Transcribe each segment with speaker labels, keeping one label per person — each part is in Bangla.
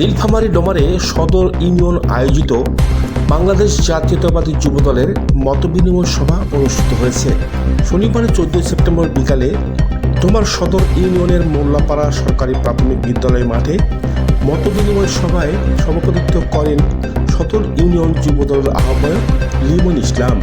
Speaker 1: নীলফামারী ডোমারে সদর ইউনিয়ন আয়োজিত বাংলাদেশ জাতীয়তাবাদী যুবদলের মতবিনিময় সভা অনুষ্ঠিত হয়েছে। শনিবার চোদ্দই সেপ্টেম্বর বিকালে ডোমার সদর ইউনিয়নের মোল্লাপাড়া সরকারি প্রাথমিক বিদ্যালয় মাঠে মতবিনিময় সভায় সভাপতিত্ব করেন সদর ইউনিয়ন যুবদলের আহ্বায়ক লিমন ইসলাম।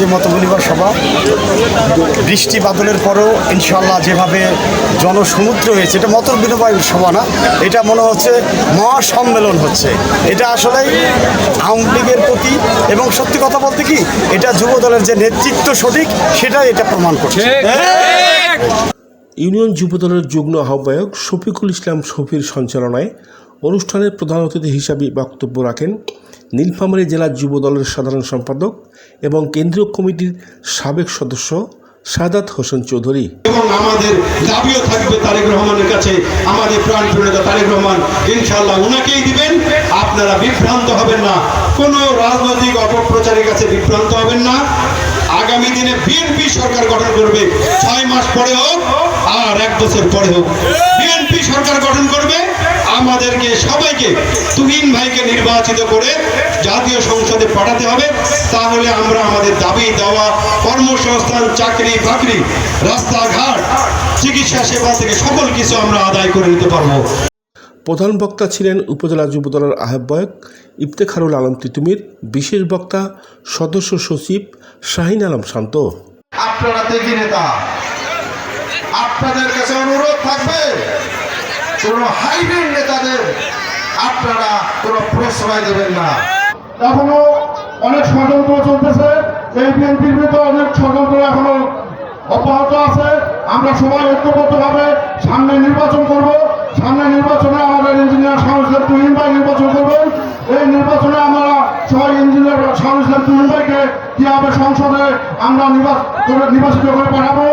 Speaker 2: যে মতবিনিময় সভা বৃষ্টি বাদলের পরও ইনশাল্লাহ যেভাবে জনসমুদ্র হয়েছে এটা মত বিনিময় সভা না এটা মনে হচ্ছে মহাসম্মেলন হচ্ছে। এটা আসলেই আওয়ামী লীগের প্রতি এবং সত্যি কথা বলতে কি এটা যুবদলের যে নেতৃত্ব সঠিক সেটাই এটা প্রমাণ করছে।
Speaker 1: ইউনিয়ন যুবদলের যুগ্ম আহ্বায়ক শফিকুল ইসলাম শফির সঞ্চালনায় অনুষ্ঠানের প্রধান অতিথি হিসাবে বক্তব্য রাখেন নীলফামারী জেলা যুবদলের সাধারণ সম্পাদক এবং কেন্দ্রীয় কমিটির সাবেক সদস্য সাদাত হোসেন চৌধুরী।
Speaker 3: এবং আমাদের দাবিও থাকবে তারেক রহমানের কাছে, আমাদের প্রাণ প্রিয়তা তারেক রহমান। ইনশাল্লাহ ওনাকেই দিবেন, আপনারা বিভ্রান্ত হবেন না। কোনো রাজনৈতিক অপপ্রচারের কাছে বিভ্রান্ত হবেন না। আগামী দিনে বিএনপি সরকার গঠন করবে, ছয় মাস পরে হোক আর এক বছর পরে হোক। বিএনপি সরকার গঠন করবে আমাদেরকে সবাইকে তুহিন ভাইকে নির্বাচিত করে জাতীয় সংসদে পাঠাতে হবে। তাহলে আমরা আমাদের দাবি দেওয়া কর্মসংস্থান চাকরি বাকরি রাস্তাঘাট চিকিৎসা সেবা থেকে সকল কিছু আমরা আদায় করে নিতে পারব।
Speaker 1: প্রধান বক্তা ছিলেন উপজেলা যুবদলের আহ্বায়ক ইফতেখারুল আলম তিতুমির বিশেষ বক্তা সদস্য সচিব শাহিন আলম শান্ত।
Speaker 4: আপনারা দেখি নেতা আপনাদের কাছে অনুরোধ থাকবে কোন হাইব্রিড নেতাদের আপনারা কোনো প্রশ্রয় দেবেন না।
Speaker 5: এখনও অনেক ষড়যন্ত্র চলতেছে। এই বিএনপির ভিতরে অনেক ষড়যন্ত্র এখনও অব্যাহত আছে। আমরা সবাই ঐক্যবদ্ধভাবে সামনে নির্বাচন করব। সামনে নির্বাচনে আমাদের ইঞ্জিনিয়ার সাহসের তুহিন ভাই নির্বাচন করবেন। এই নির্বাচনে আমরা সবাই ইঞ্জিনিয়ার সাহসের তুহিন ভাইকে কীভাবে সংসদে আমরা নির্বাচিত করে পাঠাবো?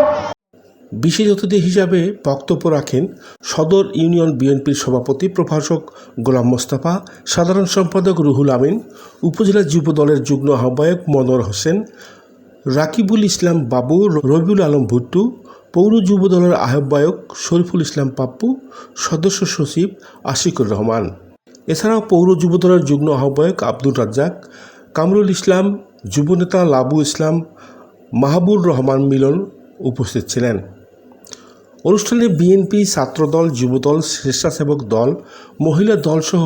Speaker 1: বিশেষ অতিথি হিসাবে বক্তব্য রাখেন সদর ইউনিয়ন বিএনপির সভাপতি প্রভাষক গোলাম মোস্তাফা, সাধারণ সম্পাদক রুহুল আমিন, উপজেলা যুব দলের যুগ্ম আহ্বায়ক মনোয়ার হোসেন, রাকিবুল ইসলাম বাবু, রবিউল আলম ভুট্টু, পৌর যুব দলের আহ্বায়ক শরীফুল ইসলাম পাপ্পু, সদস্য সচিব আশিকুর রহমান। এছাড়াও পৌর যুব দলের যুগ্ম আহ্বায়ক আব্দুর রাজ্জাক, কামরুল ইসলাম যুবনেতা লাবু ইসলাম, মাহবুর রহমান মিলন উপস্থিত ছিলেন। অনুষ্ঠানে বিএনপি ছাত্রদল যুবদল স্বেচ্ছাসেবক দল মহিলা দলসহ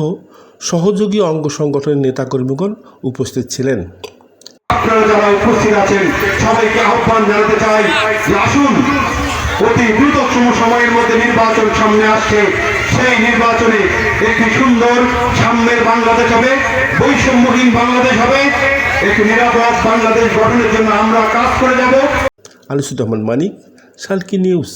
Speaker 1: সহযোগী অঙ্গ সংগঠনের নেতাকর্মীগণ উপস্থিত ছিলেন।
Speaker 3: আপনারা যারা উপস্থিত আছেন সবাইকে আহ্বান জানাতে চাই আসুন অতি দ্রুততম সময়ের মধ্যে নির্বাচন সামনে আসছে। সেই নির্বাচনে একটি সুন্দর সাম্যের বাংলাদেশ হবে বৈষম্যহীন বাংলাদেশ হবে। একটি নিরাপদ বাংলাদেশ গঠনের জন্য আমরা কাজ করে যাব।
Speaker 1: আনিসুর রহমান মানিক সালকি নিউজ।